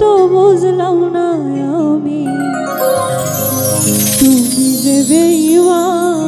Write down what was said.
তো বুঝলাম না আমি। তুমি যে বেইমান